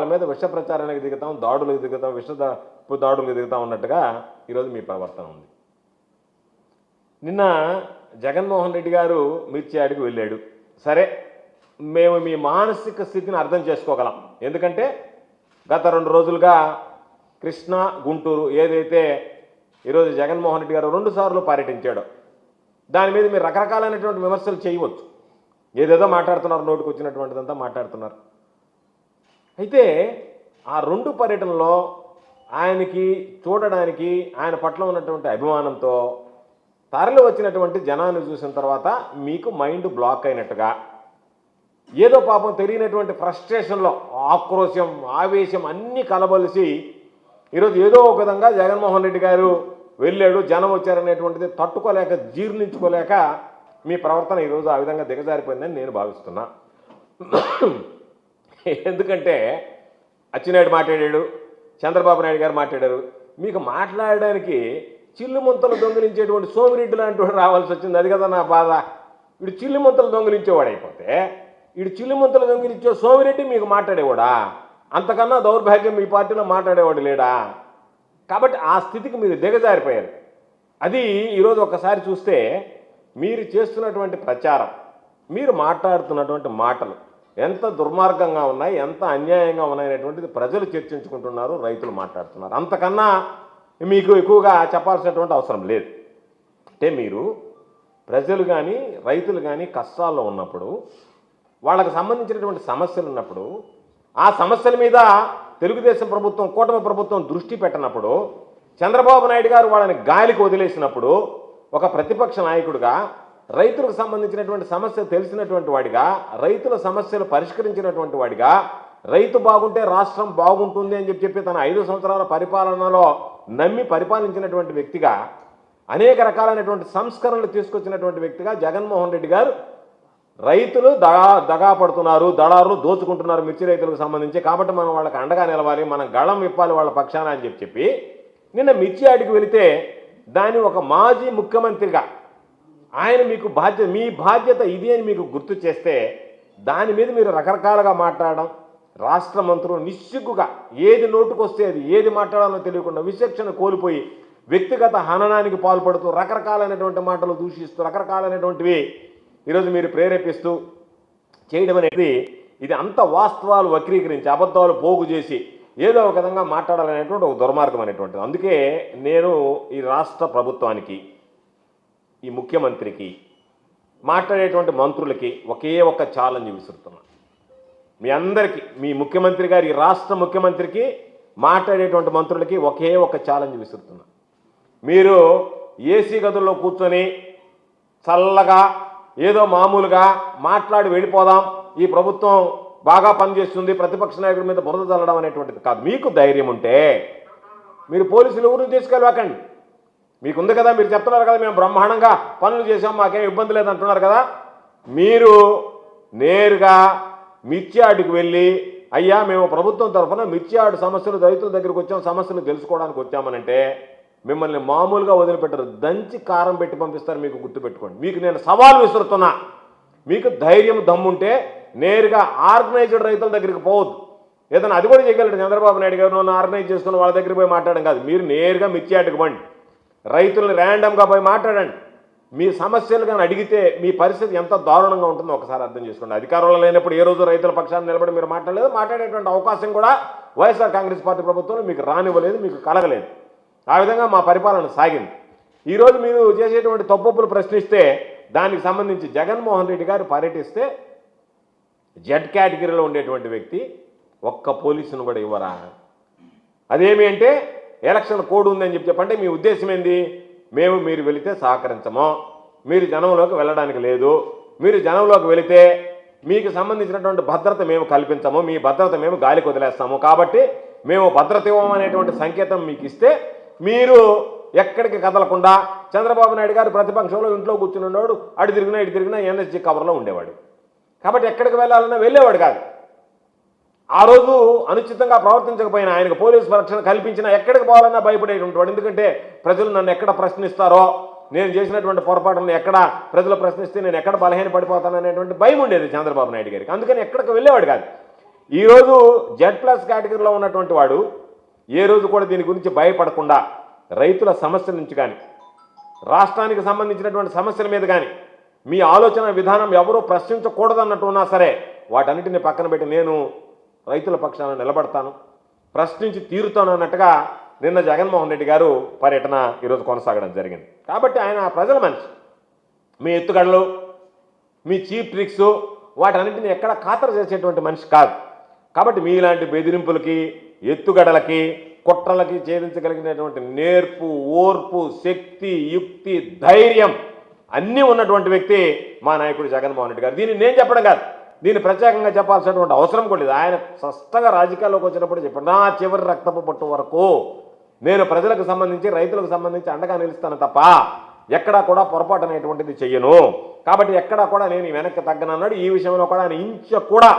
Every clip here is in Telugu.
వాళ్ళ మీద విష ప్రచారానికి దిగుతాం దాడులకు దిగుతాం విష దాడులకు దిగుతాం ఉన్నట్టుగా ఈరోజు మీ ప్రవర్తన ఉంది. నిన్న జగన్మోహన్ రెడ్డి గారు మిర్చియాడికి వెళ్ళాడు. సరే మేము మీ మానసిక స్థితిని అర్థం చేసుకోగలం. ఎందుకంటే గత రెండు రోజులుగా కృష్ణా గుంటూరు ఏదైతే ఈరోజు జగన్మోహన్ రెడ్డి గారు రెండు సార్లు పర్యటించాడో దాని మీద మీరు రకరకాలైనటువంటి విమర్శలు చేయవచ్చు. ఏదేదో మాట్లాడుతున్నారు నోటుకు వచ్చినటువంటిదంతా మాట్లాడుతున్నారు. అయితే ఆ రెండు పర్యటనలో ఆయనకి చూడడానికి ఆయన పట్ల ఉన్నటువంటి అభిమానంతో తరలి వచ్చినటువంటి జనాన్ని చూసిన తర్వాత మీకు మైండ్ బ్లాక్ అయినట్టుగా ఏదో పాపం తెలియనటువంటి ఫ్రస్ట్రేషన్లో ఆక్రోశం ఆవేశం అన్నీ కలబలిసి ఈరోజు ఏదో ఒక విధంగా జగన్మోహన్ రెడ్డి గారు వెళ్ళాడు జనం వచ్చారనేటువంటిది తట్టుకోలేక జీర్ణించుకోలేక మీ ప్రవర్తన ఈరోజు ఆ విధంగా దిగజారిపోయిందని నేను భావిస్తున్నా. ఎందుకంటే అచ్చెన్నాయుడు మాట్లాడాడు చంద్రబాబు నాయుడు గారు మాట్లాడారు. మీకు మాట్లాడడానికి చిల్లు ముంతలు దొంగిలించేటువంటి సోమిరెడ్డి లాంటి వాడు రావాల్సి వచ్చింది. అది కదా నా బాధ. వీడు చిల్లు ముంతలు దొంగిలించేవాడు అయిపోతే వీడు చిల్లు ముంతలు దొంగిలించే సోమిరెడ్డి మీకు మాట్లాడేవాడా? అంతకన్నా దౌర్భాగ్యం మీ పార్టీలో మాట్లాడేవాడు లేడా? కాబట్టి ఆ స్థితికి మీరు దిగజారిపోయారు. అది ఈరోజు ఒకసారి చూస్తే మీరు చేస్తున్నటువంటి ప్రచారం మీరు మాట్లాడుతున్నటువంటి మాటలు ఎంత దుర్మార్గంగా ఉన్నాయి ఎంత అన్యాయంగా ఉన్నాయనేటువంటిది ప్రజలు చర్చించుకుంటున్నారు రైతులు మాట్లాడుతున్నారు. అంతకన్నా మీకు ఎక్కువగా చెప్పాల్సినటువంటి అవసరం లేదు. అంటే మీరు ప్రజలు కానీ రైతులు కానీ కష్టాల్లో ఉన్నప్పుడు వాళ్ళకి సంబంధించినటువంటి సమస్యలు ఉన్నప్పుడు ఆ సమస్యల మీద తెలుగుదేశం ప్రభుత్వం కూటమి ప్రభుత్వం దృష్టి పెట్టినప్పుడు చంద్రబాబు నాయుడు గారు వాళ్ళని గాలికి వదిలేసినప్పుడు ఒక ప్రతిపక్ష నాయకుడిగా రైతులకు సంబంధించినటువంటి సమస్య తెలిసినటువంటి వాడిగా రైతుల సమస్యలు పరిష్కరించినటువంటి వాడిగా రైతు బాగుంటే రాష్ట్రం బాగుంటుంది అని చెప్పి చెప్పి తన ఐదు సంవత్సరాల పరిపాలనలో నమ్మి పరిపాలించినటువంటి వ్యక్తిగా అనేక రకాలైనటువంటి సంస్కరణలు తీసుకొచ్చినటువంటి వ్యక్తిగా జగన్మోహన్ రెడ్డి గారు రైతులు దగా దగా పడుతున్నారు దళారులు దోచుకుంటున్నారు మిర్చి రైతులకు సంబంధించి. కాబట్టి మనం వాళ్ళకి అండగా నిలవాలి మనం గళం విప్పాలి వాళ్ళ పక్షాన అని చెప్పి చెప్పి నిన్న మిర్చి ఆడికి వెళితే దాన్ని ఒక మాజీ ముఖ్యమంత్రిగా ఆయన మీకు బాధ్యత మీ బాధ్యత ఇది అని మీకు గుర్తు చేస్తే దాని మీద మీరు రకరకాలుగా మాట్లాడడం రాష్ట్ర మంత్రులు నిస్సిగ్గుగా ఏది నోటుకొస్తే అది ఏది మాట్లాడాలో తెలియకుండా విచక్షణ కోల్పోయి వ్యక్తిగత హననానికి పాల్పడుతూ రకరకాలైనటువంటి మాటలు దూషిస్తూ రకరకాలైనటువంటివి ఈరోజు మీరు ప్రేరేపిస్తూ చేయడం అనేది ఇది అంత వాస్తవాలు వక్రీకరించి అబద్ధాలు పోగు చేసి ఏదో ఒక విధంగా మాట్లాడాలనేటువంటి ఒక దుర్మార్గం అనేటువంటిది. అందుకే నేను ఈ రాష్ట్ర ప్రభుత్వానికి ఈ ముఖ్యమంత్రికి మాట్లాడేటువంటి మంత్రులకి ఒకే ఒక్క ఛాలెంజ్ విసురుతున్నా. మీ అందరికీ మీ ముఖ్యమంత్రి గారి రాష్ట్ర ముఖ్యమంత్రికి మాట్లాడేటువంటి మంత్రులకి ఒకే ఒక ఛాలెంజ్ విసురుతున్నా. మీరు ఏసీ గదుల్లో కూర్చొని చల్లగా ఏదో మామూలుగా మాట్లాడి వెళ్ళిపోదాం ఈ ప్రభుత్వం బాగా పనిచేస్తుంది ప్రతిపక్ష నాయకుడి మీద బురద చల్లడం అనేటువంటిది కాదు. మీకు ధైర్యం ఉంటే మీరు పోలీసులు ఊరిని తీసుకెళ్ళకండి మీకుంది కదా మీరు చెప్తున్నారు కదా మేము బ్రహ్మాండంగా పనులు చేసాం మాకేం ఇబ్బంది లేదంటున్నారు కదా. మీరు నేరుగా మిర్చియాడికి వెళ్ళి అయ్యా మేము ప్రభుత్వం తరఫున మిర్చియాడు సమస్యలు రైతుల దగ్గరికి వచ్చాం సమస్యలు తెలుసుకోవడానికి వచ్చామనంటే మిమ్మల్ని మామూలుగా వదిలిపెట్టరు. దంచి కారం పెట్టి పంపిస్తారు మీకు గుర్తుపెట్టుకోండి. మీకు నేను సవాల్ విసురుతున్నా. మీకు ధైర్యం దమ్ముంటే నేరుగా ఆర్గనైజ్డ్ రైతుల దగ్గరికి పోవద్దు. ఏదైనా అది కూడా చేయగలరు చంద్రబాబు నాయుడు గారు నన్ను ఆర్గనైజ్ చేసుకున్న వాళ్ళ దగ్గరికి పోయి మాట్లాడడం కాదు. మీరు నేరుగా మిర్చియాటకు పండి. రైతులను ర్యాండమ్గా పోయి మాట్లాడండి. మీ సమస్యలు కానీ అడిగితే మీ పరిస్థితి ఎంత దారుణంగా ఉంటుందో ఒకసారి అర్థం చేసుకోండి. అధికారంలో లేనప్పుడు ఏ రోజు రైతుల పక్షాన్ని నిలబడి మీరు మాట్లాడలేదు? మాట్లాడేటువంటి అవకాశం కూడా వైఎస్ఆర్ కాంగ్రెస్ పార్టీ ప్రభుత్వంలో మీకు రానివ్వలేదు మీకు కలగలేదు. ఆ విధంగా మా పరిపాలన సాగింది. ఈరోజు మీరు చేసేటువంటి తప్పులు ప్రశ్నిస్తే దానికి సంబంధించి జగన్మోహన్ రెడ్డి గారు పర్యటిస్తే జెడ్ కేటగిరీలో ఉండేటువంటి వ్యక్తి ఒక్క పోలీసును కూడా ఇవ్వరా? అదేమి అంటే ఎలక్షన్ కోడ్ ఉందని చెప్పి చెప్పంటే మీ ఉద్దేశం ఏంది? మేము మీరు వెళితే సహకరించము. మీరు జనంలోకి వెళ్ళడానికి లేదు. మీరు జనంలోకి వెళితే మీకు సంబంధించినటువంటి భద్రత మేము కల్పించము. మీ భద్రత మేము గాలికి వదిలేస్తాము. కాబట్టి మేము భద్రత ఇవ్వమనేటువంటి సంకేతం మీకు ఇస్తే మీరు ఎక్కడికి కదలకుండా చంద్రబాబు నాయుడు గారు ప్రతిపక్షంలో ఇంట్లో కూర్చుని ఉన్నాడు అటు తిరిగినా ఇటు తిరిగినా ఎన్ఎస్జీ కవర్లో ఉండేవాడు. కాబట్టి ఎక్కడికి వెళ్ళాలన్నా వెళ్ళేవాడు కాదు. ఆ రోజు అనుచితంగా ప్రవర్తించకపోయినా ఆయనకు పోలీసు రక్షణ కల్పించినా ఎక్కడికి పోవాలన్నా భయపడేటువంటి వాడు ఎందుకంటే ప్రజలు నన్ను ఎక్కడ ప్రశ్నిస్తారో నేను చేసినటువంటి పొరపాటులను ఎక్కడ ప్రజలు ప్రశ్నిస్తే నేను ఎక్కడ బలహీన పడిపోతాను అనేటువంటి భయం ఉండేది చంద్రబాబు నాయుడు గారికి. అందుకని ఎక్కడికి వెళ్ళేవాడు కాదు. ఈరోజు జెడ్ ప్లస్ కేటగిరీలో ఉన్నటువంటి వాడు ఏ రోజు కూడా దీని గురించి భయపడకుండా రైతుల సమస్య నుంచి కానీ రాష్ట్రానికి సంబంధించినటువంటి సమస్యల మీద కానీ మీ ఆలోచన విధానం ఎవరూ ప్రశ్నించకూడదన్నట్టు ఉన్నా సరే వాటన్నిటిని పక్కన పెట్టి నేను రైతుల పక్షాన నిలబడతాను ప్రశ్నించి తీరుతాను అన్నట్టుగా నిన్న జగన్మోహన్ రెడ్డి గారు పర్యటన ఈరోజు కొనసాగడం జరిగింది. కాబట్టి ఆయన ప్రజల మనిషి. మీ ఎత్తుగడలు మీ చీప్ ట్రిక్స్ వాటన్నింటిని ఎక్కడ ఖాతరు చేసేటువంటి మనిషి కాదు. కాబట్టి మీలాంటి బెదిరింపులకి ఎత్తుగడలకి కుట్రలకి ఛేదించగలిగినటువంటి నేర్పు ఓర్పు శక్తి యుక్తి ధైర్యం అన్నీ ఉన్నటువంటి వ్యక్తి మా నాయకుడు జగన్మోహన్ రెడ్డి గారు. దీన్ని నేను చెప్పడం కాదు. దీన్ని ప్రత్యేకంగా చెప్పాల్సినటువంటి అవసరం కూడా లేదు. ఆయన స్పష్టంగా రాజకీయాల్లోకి వచ్చినప్పుడు చెప్పాడు నా చివరి రక్తపు పట్టు వరకు నేను ప్రజలకు సంబంధించి రైతులకు సంబంధించి అండగా నిలుస్తాను తప్ప ఎక్కడా కూడా పొరపాటు అనేటువంటిది చెయ్యను. కాబట్టి ఎక్కడా కూడా నేను వెనక్కి తగ్గనన్నాడు ఈ విషయంలో కూడా ఆయన ఇంచ కూడా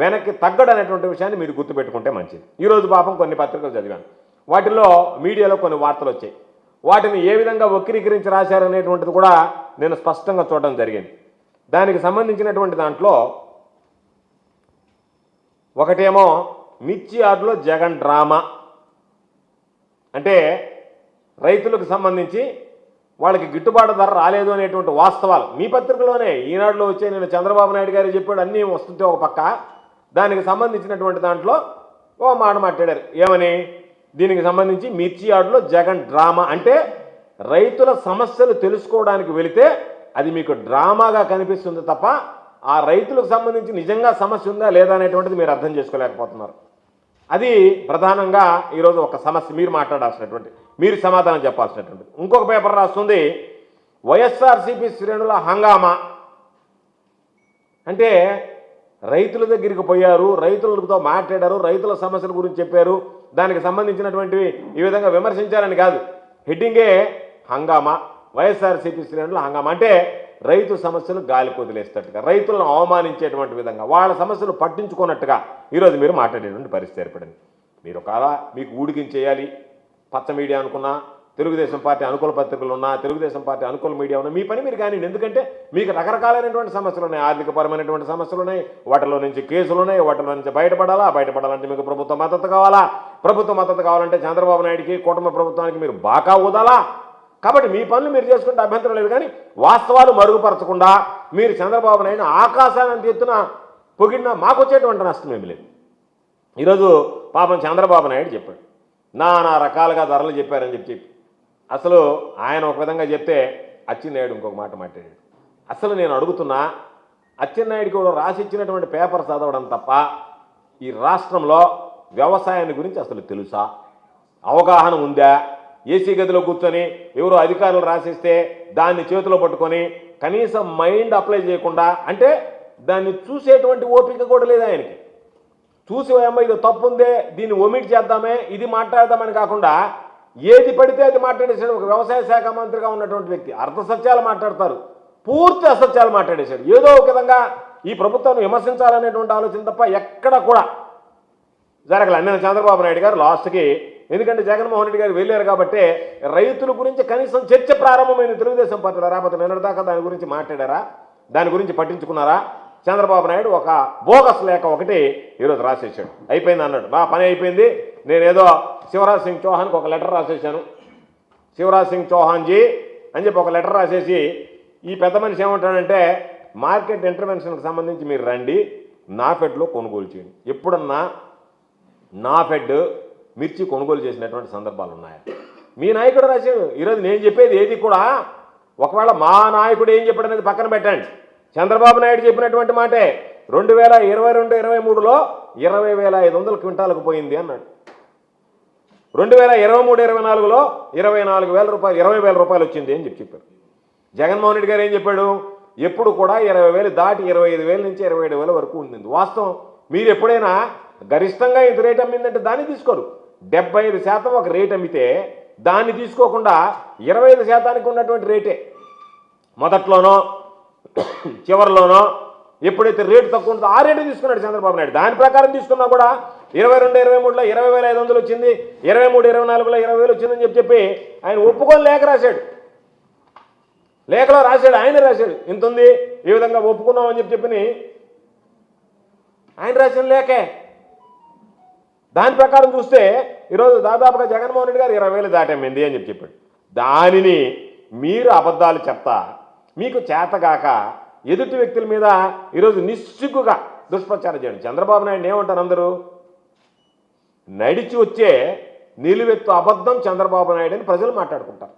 వెనక్కి తగ్గడు అనేటువంటి విషయాన్ని మీరు గుర్తుపెట్టుకుంటే మంచిది. ఈరోజు పాపం కొన్ని పత్రికలు చదివాను. వాటిలో మీడియాలో కొన్ని వార్తలు వచ్చాయి. వాటిని ఏ విధంగా వక్రీకరించి రాశారనేటువంటిది కూడా నేను స్పష్టంగా చూడడం జరిగింది. దానికి సంబంధించినటువంటి దాంట్లో ఒకటేమో మిర్చి ఆటలో జగన్ డ్రామా. అంటే రైతులకు సంబంధించి వాళ్ళకి గిట్టుబాటు ధర రాలేదు అనేటువంటి వాస్తవాలు. మీ పత్రికలోనే ఈనాడులో వచ్చే నేను చంద్రబాబు నాయుడు గారు చెప్పాడు అన్నీ వస్తుంటే ఒక పక్క. దానికి సంబంధించినటువంటి దాంట్లో ఓ మాట మాట్లాడారు. ఏమని? దీనికి సంబంధించి మిర్చి ఆడులో జగన్ డ్రామా. అంటే రైతుల సమస్యలు తెలుసుకోవడానికి వెళితే అది మీకు డ్రామాగా కనిపిస్తుంది తప్ప ఆ రైతులకు సంబంధించి నిజంగా సమస్య ఉందా లేదా అనేటువంటిది మీరు అర్థం చేసుకోలేకపోతున్నారు. అది ప్రధానంగా ఈరోజు ఒక సమస్య మీరు మాట్లాడాల్సినటువంటి మీరు సమాధానం చెప్పాల్సినటువంటి. ఇంకొక పేపర్ రాస్తుంది వైఎస్ఆర్సీపీ శ్రేణుల హంగామా. అంటే రైతుల దగ్గరికి పోయారు రైతులతో మాట్లాడారు రైతుల సమస్యల గురించి చెప్పారు దానికి సంబంధించినటువంటివి ఈ విధంగా విమర్శించారని కాదు. హెడ్డింగే హంగామా వైఎస్ఆర్సీపీ శ్రేణుల హంగామా. అంటే రైతు సమస్యలు గాలి కుదిలేసేటట్టుగా రైతులను అవమానించేటువంటి విధంగా వాళ్ళ సమస్యలు పట్టించుకున్నట్టుగా ఈరోజు మీరు మాట్లాడేటువంటి పరిస్థితి ఏర్పడింది. మీరు ఒకవేళ మీకు ఊడికించేయాలి పచ్చ మీడియా అనుకున్నా తెలుగుదేశం పార్టీ అనుకూల పత్రికలు ఉన్నా తెలుగుదేశం పార్టీ అనుకూల మీడియా ఉన్నా మీ పని మీరు కానీ ఎందుకంటే మీకు రకరకాలైనటువంటి సమస్యలు ఉన్నాయి. ఆర్థికపరమైనటువంటి సమస్యలు ఉన్నాయి. వాటిలో నుంచి కేసులు ఉన్నాయి. వాటిలో నుంచి బయటపడాలా? బయటపడాలంటే మీకు ప్రభుత్వ మద్దతు కావాలా? ప్రభుత్వ మద్దతు కావాలంటే చంద్రబాబు నాయుడికి కుటుంబ ప్రభుత్వానికి మీరు బాకా ఊదాలా? కాబట్టి మీ పనులు మీరు చేసుకుంటే అభ్యంతరం లేదు కానీ వాస్తవాలు మరుగుపరచకుండా మీరు చంద్రబాబు నాయుడు ఆకాశాన్ని ఎత్తున పొగిడినా మాకు వచ్చేటువంటి నష్టం ఏమి లేదు. ఈరోజు పాపం చంద్రబాబు నాయుడు చెప్పాడు. నానా రకాలుగా ధరలు చెప్పారని చెప్పి చెప్పి. అసలు ఆయన ఒక విధంగా చెప్తే అచ్చెన్నాయుడు ఇంకొక మాట మాట్లాడాడు. అసలు నేను అడుగుతున్నా అచ్చెన్నాయుడికి కూడా రాసి ఇచ్చినటువంటి పేపర్ చదవడం తప్ప ఈ రాష్ట్రంలో వ్యవసాయాన్ని గురించి అసలు తెలుసా? అవగాహన ఉందా? ఏసీ గదిలో కూర్చొని ఎవరో అధికారులు రాసిస్తే దాన్ని చేతిలో పట్టుకొని కనీసం మైండ్ అప్లై చేయకుండా అంటే దాన్ని చూసేటువంటి ఓపిక కూడా లేదు ఆయనకి. చూసి ఏమో ఇది తప్పు ఉందే దీన్ని ఒమిట్ చేద్దామే ఇది మాట్లాడదామని కాకుండా ఏది పడితే అది మాట్లాడేశాడు. ఒక వ్యవసాయ శాఖ మంత్రిగా ఉన్నటువంటి వ్యక్తి అర్థ సత్యాలు మాట్లాడతారు పూర్తి అసత్యాలు మాట్లాడేశాడు. ఏదో ఒక విధంగా ఈ ప్రభుత్వాన్ని విమర్శించాలనేటువంటి ఆలోచన తప్ప ఎక్కడ కూడా జరగలే. నేను చంద్రబాబు నాయుడు గారు లాస్ట్కి ఎందుకంటే జగన్మోహన్ రెడ్డి గారు వెళ్ళారు కాబట్టి రైతుల గురించి కనీసం చర్చ ప్రారంభమైన తెలుగుదేశం పార్టీలో. రాకపోతే నిన్నటిదాకా దాని గురించి మాట్లాడారా? దాని గురించి పట్టించుకున్నారా? చంద్రబాబు నాయుడు ఒక బోగస్ లేఖ ఒకటి ఈరోజు రాసేసాడు అయిపోయింది అన్నాడు. బా పని అయిపోయింది. నేనేదో శివరాజ్ సింగ్ చౌహాన్కి ఒక లెటర్ రాసేసాను శివరాజ్ సింగ్ చౌహాన్జీ అని చెప్పి ఒక లెటర్ రాసేసి ఈ పెద్ద మనిషి ఏమంటాడంటే మార్కెట్ ఇంటర్వెన్షన్కి సంబంధించి మీరు రండి. నా ఫెడ్లో కొనుగోలు చేయండి. ఎప్పుడన్నా నాఫెడ్ మిర్చి కొనుగోలు చేసినటువంటి సందర్భాలు ఉన్నాయి? మీ నాయకుడు రాశాడు ఈరోజు నేను చెప్పేది ఏది కూడా ఒకవేళ మా నాయకుడు ఏం చెప్పాడు అనేది పక్కన పెట్టండి. చంద్రబాబు నాయుడు చెప్పినటువంటి మాటే రెండు వేల ఇరవై రెండు ఇరవై మూడులో ఇరవై వేల ఐదు వందల క్వింటాలకు పోయింది అన్నాడు. రెండు వేల ఇరవై మూడు ఇరవై నాలుగులో ఇరవై నాలుగు వేల రూపాయలు ఇరవై వేల రూపాయలు వచ్చింది అని చెప్పి చెప్పారు. జగన్మోహన్ రెడ్డి గారు ఏం చెప్పాడు? ఎప్పుడు కూడా ఇరవై వేలు దాటి ఇరవై ఐదు వేల నుంచి ఇరవై ఏడు వేల వరకు ఉండింది. వాస్తవం మీరు ఎప్పుడైనా గరిష్టంగా ఇంత రేట్ అమ్మిందంటే దాన్ని తీసుకోరు. డెబ్బై ఐదు శాతం ఒక రేట్ అమ్మితే దాన్ని తీసుకోకుండా ఇరవై ఐదు శాతానికి ఉన్నటువంటి రేటే. మొదట్లోనో చివరిలోనో ఎప్పుడైతే రేటు తక్కువ ఉంటుందో ఆ రేటు తీసుకున్నాడు చంద్రబాబు నాయుడు. దాని ప్రకారం తీసుకున్నా కూడా ఇరవై రెండు ఇరవై మూడులో ఇరవై వేల ఐదు వందలు వచ్చింది ఇరవై మూడు ఇరవై నాలుగులో ఇరవై వేలు వచ్చిందని చెప్పి చెప్పి ఆయన ఒప్పుకొని లేఖ రాశాడు. లేఖలో రాశాడు ఆయన రాశాడు. ఇంత ఉంది ఈ విధంగా ఒప్పుకున్నాం అని చెప్పి చెప్పని ఆయన రాసిన లేఖే. దాని ప్రకారం చూస్తే ఈరోజు దాదాపుగా జగన్మోహన్ రెడ్డి గారు ఇరవై వేలు దాటమ్మింది అని చెప్పి చెప్పాడు. దానిని మీరు అబద్ధాలు చెప్తా మీకు చేతగాక ఎదుటి వ్యక్తుల మీద ఈరోజు నిస్సిగ్గుగా దుష్ప్రచారం చేయండి. చంద్రబాబు నాయుడు ఏమంటారు అందరూ? నడిచి వచ్చే నిలువెత్తు అబద్ధం చంద్రబాబు నాయుడు అని ప్రజలు మాట్లాడుకుంటారు.